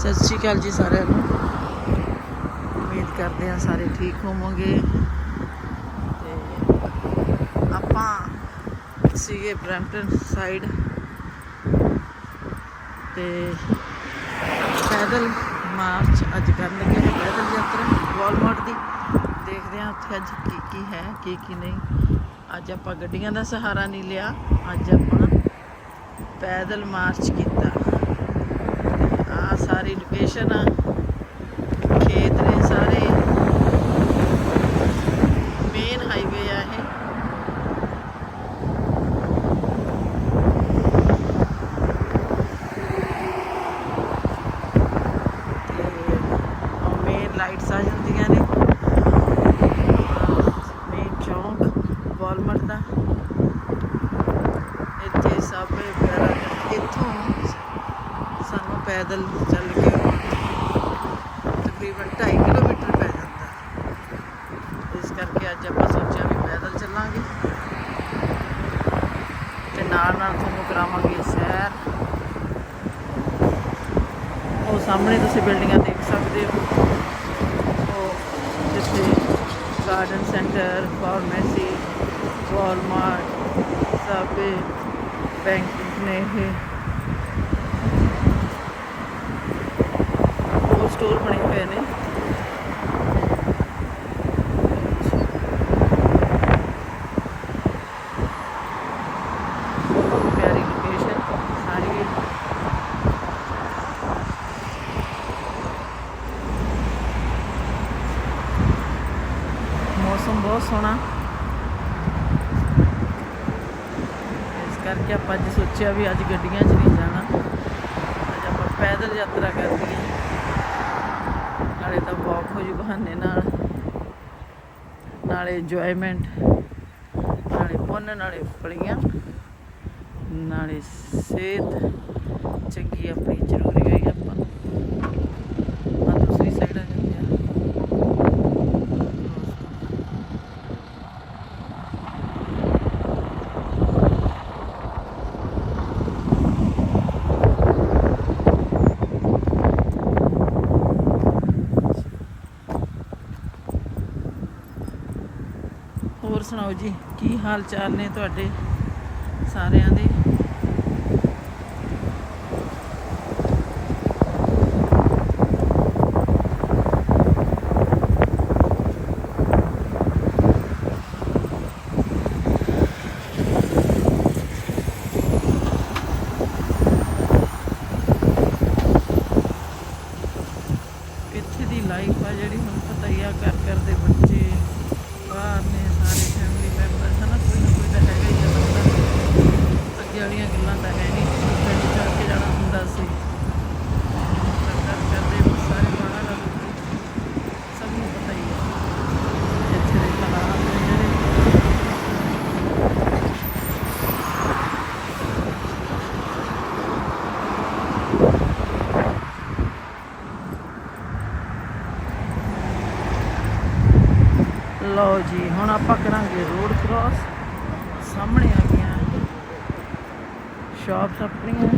ਸਤਿ ਸ਼੍ਰੀ ਅਕਾਲ ਜੀ ਸਾਰਿਆਂ ਨੂੰ। ਉਮੀਦ ਕਰਦੇ ਹਾਂ ਸਾਰੇ ਠੀਕ ਹੋਵੋਗੇ। ਤੇ ਆਪਾਂ ਸੀਗੇ ਬ੍ਰੈਂਪਟਨ ਸਾਈਡ। ਤੇ ਪੈਦਲ ਮਾਰਚ ਅੱਜ ਕਰਨ ਲੱਗੇ ਹਾਂ ਪੈਦਲ ਯਾਤਰਾ ਵਾਲਮਾਰਟ ਦੀ। ਦੇਖਦੇ ਹਾਂ ਉੱਥੇ ਅੱਜ ਕੀ ਕੀ ਹੈ, ਕੀ ਕੀ ਨਹੀਂ। ਅੱਜ ਆਪਾਂ ਗੱਡੀਆਂ ਦਾ ਸਹਾਰਾ ਨਹੀਂ ਲਿਆ। ਅੱਜ ਆਪਾਂ ਪੈਦਲ ਮਾਰਚ ਕੀਤਾ। ਆ। ਸਾਰੀ ਲੋਕੇਸ਼ਨ ਆ ਖੇਤ ਨੇ ਸਾਰੇ ਮੇਨ ਹਾਈਵੇ ਆ ਇਹ ਤੇ ਮੇਨ ਲਾਈਟਸ ਆ ਜਾਂਦੀਆਂ ਨੇ ਮੇਨ ਚੌਂਕ ਵਾਲਮਾਰਟ ਦਾ ਇੱਥੇ ਸਭ ਵਗੈਰਾ ਇੱਥੋਂ ਸਾਨੂੰ ਪੈਦਲ ਚੱਲ ਕੇ ਤਕਰੀਬਨ 2.5 ਕਿਲੋਮੀਟਰ ਪੈ ਜਾਂਦਾ। ਇਸ ਕਰਕੇ ਅੱਜ ਆਪਾਂ ਸੋਚਿਆ ਵੀ ਪੈਦਲ ਚੱਲਾਂਗੇ। ਤੇ ਨਾਲ ਨਾਲ ਤੁਹਾਨੂੰ ਕਰਾਵਾਂਗੇ ਸੈਰ। ਉਹ ਸਾਹਮਣੇ ਤੁਸੀਂ ਬਿਲਡਿੰਗਾਂ ਦੇਖ ਸਕਦੇ ਹੋ। ਉਹ ਜਿੱਥੇ garden centre pharmacy Walmart Subway bank ਨੇ ਇਹ ਸੋਹਣਾ। ਇਸ ਕਰਕੇ ਆਪਾਂ ਅੱਜ ਸੋਚਿਆ ਵੀ ਅੱਜ ਗੱਡੀਆਂ 'ਚ ਨਹੀਂ ਜਾਣਾ। ਅੱਜ ਆਪਾਂ ਪੈਦਲ ਯਾਤਰਾ ਕਰਨੀ ਹੈ। ਨਾਲੇ ਤਾਂ ਵਾਕ ਹੋ ਜੂ ਬਹਾਨੇ ਨਾਲ। ਨਾਲੇ ਇੰਜੋਇਮੈਂਟ ਨਾਲੇ ਪੁੰਨ, ਨਾਲੇ ਫਲੀਆਂ, ਨਾਲੇ ਸਿਹਤ। ਚੰਗੀ ਆਪਣੀ ਜ਼ਰੂਰੀ ਹੋਈ ਆਪਾਂ ਨੂੰ ਆ ਦੂਸਰੀ ਸਾਈਡ ਆ ਜਾਂਦੀ ਆ ਹੋਰ ਸੁਣਾਓ ਜੀ ਕੀ ਹਾਲ ਚਾਲ ਨੇ ਤੁਹਾਡੇ ਸਾਰਿਆਂ ਦੇ ਇੱਥੇ ਦੀ ਲਾਈਫ ਆ ਜਿਹੜੀ ਹੁਣ ਪਤਾ ਹੀ ਆ ਕਰ ਕਰ ਦੇ ਬੱਚੇ ਬਾਹਰ ਨੇ ਸਾਰੇ ਫੈਮਿਲੀ ਮੈਂਬਰ ਹਨਾ ਕੋਈ ਨਾ ਕੋਈ ਤਾਂ ਹੈਗਾ ਹੀ ਆ ਬੰਦਾ ਅੱਗੇ ਵਾਲੀਆਂ ਗੱਲਾਂ ਤਾਂ ਹੈ ਨਹੀਂ ਪਿੰਡ ਚੜ ਕੇ ਜਾਣਾ ਹੁੰਦਾ ਸੀ ਕਰ ਕਰ ਕਰਦੇ ਹੁਣ ਸਾਰੇ ਬਾਹਰ ਆ ਲੋਕੀ ਸਭ ਨੂੰ ਪਤਾ ਹੀ ਆ ਇੱਥੇ ਦੇ ਹਾਲਾਤ ਨੇ ਜਿਹੜੇ ਲਓ ਜੀ ਹੁਣ ਆਪਾਂ ਕਰਾਂਗੇ ਰੋਡ ਕ੍ਰਾਸ ਸਾਹਮਣੇ ਆ ਗਈਆਂ। ਸ਼ਾਪਸ ਆਪਣੀਆਂ।